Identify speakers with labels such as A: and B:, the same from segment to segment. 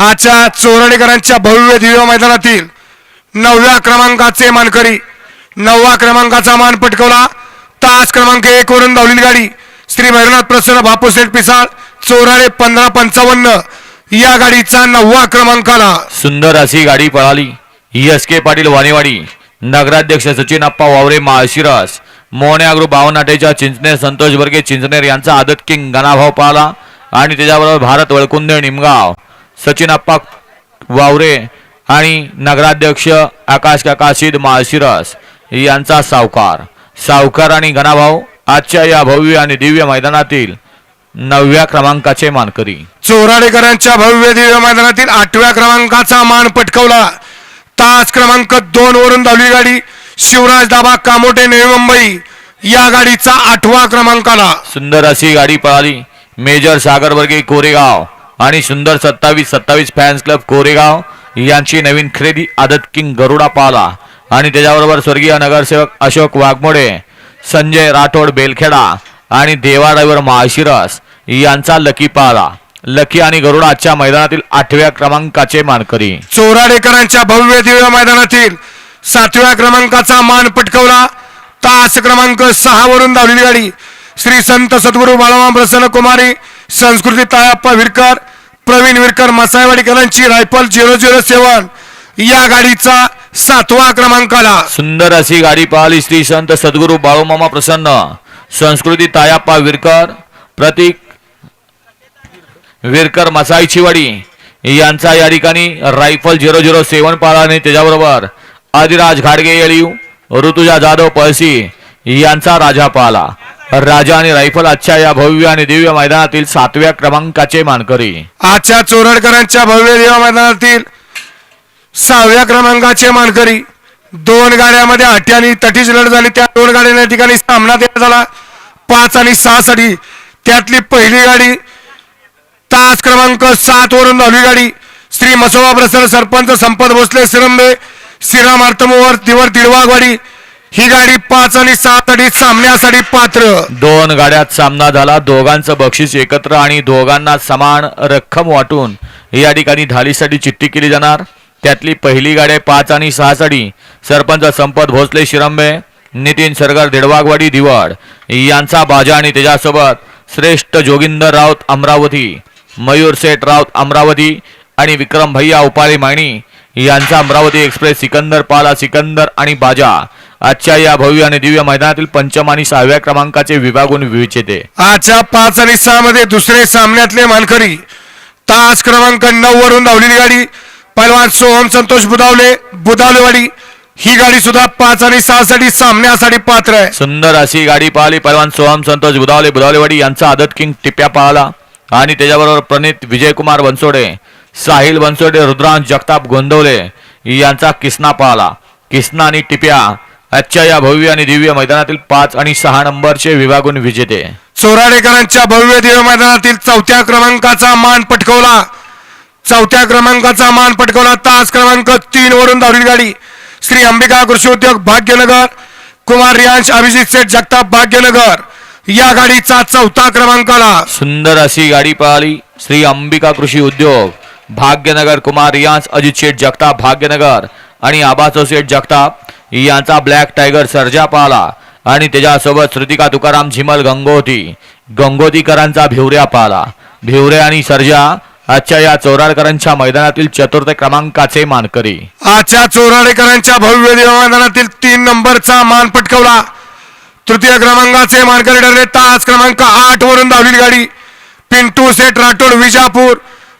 A: आजच्या चोरडेकरांच्या भव्य दिव्य मैदानातील नवव्या क्रमांकाचे मानकरी नववा क्रमांकाचा मान पटकवला. तास क्रमांक एक वरून धावलेली गाडी श्री भैरवनाथ प्रसन्न बापू सेठ पिसाळ चोराडे पंधरा पंचावन्न. या गाडीचा नववा क्रमांकाला.
B: सुंदर अशी गाडी पळाली. एस के पाटील वाणीवाडी नगराध्यक्ष सचिन अप्पा वावरे माळशिरस मोहने अग्रू बावनाटेच्या चिंचनेर संतोष बर्गे चिंचनेर यांचा आदत किंग गणाभाव पाहला आणि त्याच्याबरोबर भारत वळकुंदे निमगाव. सचिन अप्पा वावरे आणि नगराध्यक्ष आकाश काका सिद माळशिरस यांचा सावकार. सावकार आणि गणाभाऊ आजच्या या भव्य आणि दिव्य मैदानातील नवव्या क्रमांकाचे मानकरी.
A: चोराडेकरांच्या भव्य दिव्य मैदानातील आठव्या क्रमांकाचा मान पटकवला. तास क्रमांक दोन वरून धावली गाडी शिवराज दाबा कामोटे नवी मुंबई या गाडीचा आठवा क्रमांकाला.
B: सुंदर अशी गाडी पळाली. मेजर सागर वर्गे कोरेगाव. आणि सुंदर सत्तावीस सत्तावीस फॅन्स क्लब कोरेगाव यांची नवीन खरेदी आदत किंग गरुडा पाला. आणि त्याच्याबरोबर स्वर्गीय नगरसेवक अशोक वाघमोडे संजय राठोड बेलखेडा आणि देवा ड्रायव्हर माळशिरस यांचा लकी पाला. लकी आणि गरुडा आजच्या मैदानातील आठव्या क्रमांकाचे मानकरी.
A: चोराडेकरांच्या भव्य दिव्य मैदानातील सातव्या क्रमांकाचा मान पटकवला. तास क्रमांक सहा वरून धावलेली गाडी. श्री संत सद्गुरू बाळाराम प्रसन्न कुमारी संस्कृती तायाप्पा विरकर प्रवीण विरकर मसायवाडीकरांची रायफल झिरो झिरो सेवन या गाडीचा सातवा क्रमांक आला
B: सुंदर अशी गाडी पाहिली श्री संत सद्गुरू बाळूमामा प्रसन्न. संस्कृती तायाप्पा विरकर प्रतीक विरकर मसाईची वाडी यांचा या ठिकाणी रायफल झिरो झिरो सेवन पाळा आणि त्याच्याबरोबर आदिराज घाडगे येळीव ऋतुजा जाधव पळसी यांचा राजा पाला राजा आणि रायफल आजच्या या भव्य आणि दिव्य मैदानातील सातव्या क्रमांकाचे मानकरी.
A: आजच्या चोरडकरांच्या भव्य दिव्य मैदानातील सहाव्या क्रमांकाचे मानकरी. दोन गाड्यामध्ये आठी आणि तटीच लढत झाली. त्या दोन गाड्यांना ठिकाणी सामना देण्यात झाला. पाच आणि सहा साठी त्यातली पहिली गाडी तास क्रमांक सात वरून धावली गाडी. श्री मसोबा प्रसन्न सरपंच संपत भोसले सिरंबे श्रीराम अर्थमोवर दिवर तिळवागवाडी ही गाडी पाच आणि सात आणि सामन्यासाठी पात्र.
B: दोन गाड्यात सामना झाला. दोघांचं बक्षीस एकत्र आणि दोघांना समान रक्कम वाटून या ठिकाणी ढालीसाठी चिठ्ठी केली जाणार. त्यातली पहिली गाडी पाच आणि सहा सरपंच संपत भोसले शिरंबे नितीन सरगर देडवागवाडी दिवाड. यांचा बाजा आणि त्याच्यासोबत श्रेष्ठ जोगिंदर राऊत अमरावती मयूर सेठ राऊत अमरावती आणि विक्रम भैया उपाळे मायणी. यांचा अमरावती एक्सप्रेस सिकंदर पाला सिकंदर आणि बाजा. आजच्या या भव्य आणि दिव्य मैदानातील पंचम आणि सहाव्या क्रमांकाचे विभागून विजेते.
A: आजच्या पाच आणि सहा मध्ये दुसरे सामन्यातले मानकरी तास क्रमांक नऊ वरून धावलेली गाडी पैलवान सोहम संतोष बुधावले बुधावलेवाडी ही गाडी सुद्धा पाच आणि सहा साठी सामन्यासाठी पात्र आहे.
B: सुंदर अशी गाडी पाहिली पैलवान सोहम संतोष बुधावले बुधावलेवाडी यांचा आदत किंग टिप्या पाहला. आणि त्याच्याबरोबर प्रणित विजयकुमार बनसोडे साहिल बनसोडे रुद्रांश जगताप गोंदवले यांचा किसना पाहला. किसना आणि टिप्या आजच्या या भव्य आणि दिव्य मैदानातील पाच आणि सहा नंबरचे विभागून विजेते.
A: चोराडेकरांच्या भव्य दिव्य मैदानातील चौथ्या क्रमांकाचा मान पटकवला. चौथ्या क्रमांकाचा मान पटकवला तास क्रमांक तीन वरून धावलेली गाडी. श्री अंबिका कृषी उद्योग भाग्यनगर कुमार रियांश अभिजित सेठ जगताप भाग्यनगर. या गाडीचा चौथा क्रमांकाला
B: सुंदर अशी गाडी पळाली श्री अंबिका कृषी उद्योग. भाग्यनगर कुमार रियांस अजित शेठ जगताप भाग्यनगर आणि आबाचो शेठ जगताप. यांचा ब्लॅक टायगर सर्जा पाहला आणि त्याच्यासोबत श्रुतिका तुकाराम झिमल गंगोती गंगोतीकरांचा भिवऱ्या पाहला भिवरे आणि सर्जा आजच्या या चौराडकरांच्या मैदानातील चतुर्थ क्रमांकाचे मानकरी.
A: आजच्या चोराडेकरांच्या भव्य मैदानातील तीन नंबरचा मान पटकवला. तृतीय क्रमांकाचे मानकरी ठरले. तास क्रमांक आठ वरून धावलेली गाडी. पिंटू सेठ राठोड विजापूर.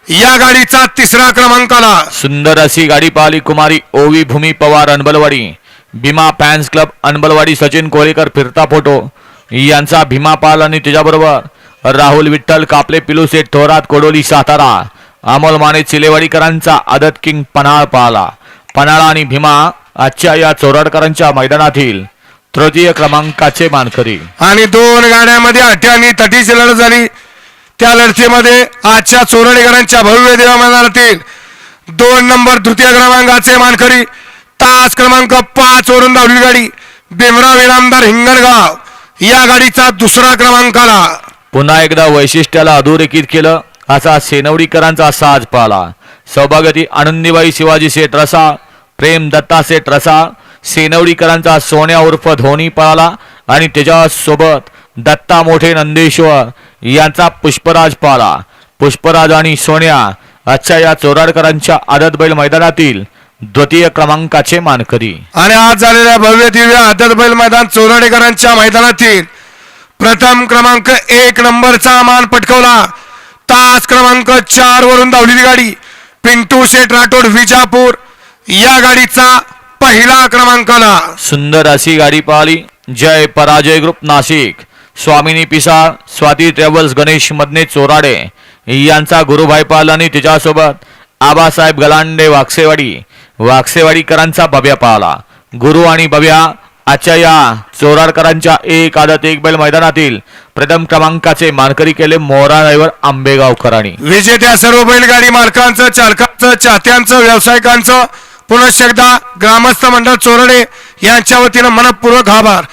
A: या गाडीचा तिसरा क्रमांकाला.
B: सुंदर अशी गाडी पाहिली कुमारी. ओवी भूमी पवार अनबलवाडी. भीमा फॅन्स क्लब अनबलवाडी सचिन कोरेकर फिरता फोटो. यांचा भीमा पाल आणि त्याच्याबरोबर राहुल विठ्ठल कापले पिलू सेठ थोरात कोडोली सातारा. अमोल माने चिलेवाडीकरांचा आदत किंग पन्हाळ पाहला पन्हाळा आणि भीमा आजच्या या चोराडकरांच्या मैदानातील तृतीय क्रमांकाचे मानकरी.
A: आणि दोन गाड्यामध्ये आठी आणि तटीची लढत झाली. त्या लढतीमध्ये आजच्या चोरडेकरांच्या भव्य देवा मैदानातील दोन नंबर तृतीय क्रमांकाचे मानकरी तास क्रमांक पाच वरून धावली गाडी. भीमराव इनामदार हिंगणगाव. या गाडीचा दुसरा क्रमांक आला.
B: पुन्हा एकदा वैशिष्ट्याला अधोरेखित केलं. असा सेनवडीकरांचा साज पाला. सौभागती आनंदीबाई शिवाजी सेठ रसा प्रेम दत्ता सेठ रसा सेनवडीकरांचा सोन्या उर्फ धोनी पळाला आणि त्याच्यासोबत दत्ता मोठे नंदेश्वर यांचा पुष्पराज पाला. पुष्पराज आणि सोन्या आजच्या या चोराडकरांच्या आदत बैल मैदानातील द्वितीय क्रमांकाचे मानकरी.
A: आणि आज झालेल्या भव्य दिव्य आदत बैल मैदान चोराडेकरांच्या मैदानातील प्रथम क्रमांक एक नंबरचा मान पटकवला. तास क्रमांक चार वरून धावलेली गाडी पिंटू शेठ राठोड विजापूर या गाडीचा पहिला क्रमांकाला
B: सुंदर अशी गाडी पाहिली. जय पराजय ग्रुप नाशिक. स्वामिनी पिसाळ स्वाती ट्रॅव्हल्स गणेश मदने चोराडे यांचा गुरुभाई पाल आणि तिच्यासोबत आबासाहेब गलांडे वाकसेवाडी वाकसेवाडीकरांचा बब्या पाहला गुरु आणि बब्या आजच्या या चोराडकरांच्या एक आदत एक बैल मैदानातील प्रथम क्रमांकाचे मानकरी केले मोहरा ड्रायव्हर आंबेगावकरांनी.
A: विजेत्या सर्व बैलगाडी मालकांचं चालकांचं चाहत्यांचं व्यावसायिकांचं पुनश्च एकदा ग्रामस्थ मंडळ चोरडे यांच्या वतीनं मनपूर्वक आभार.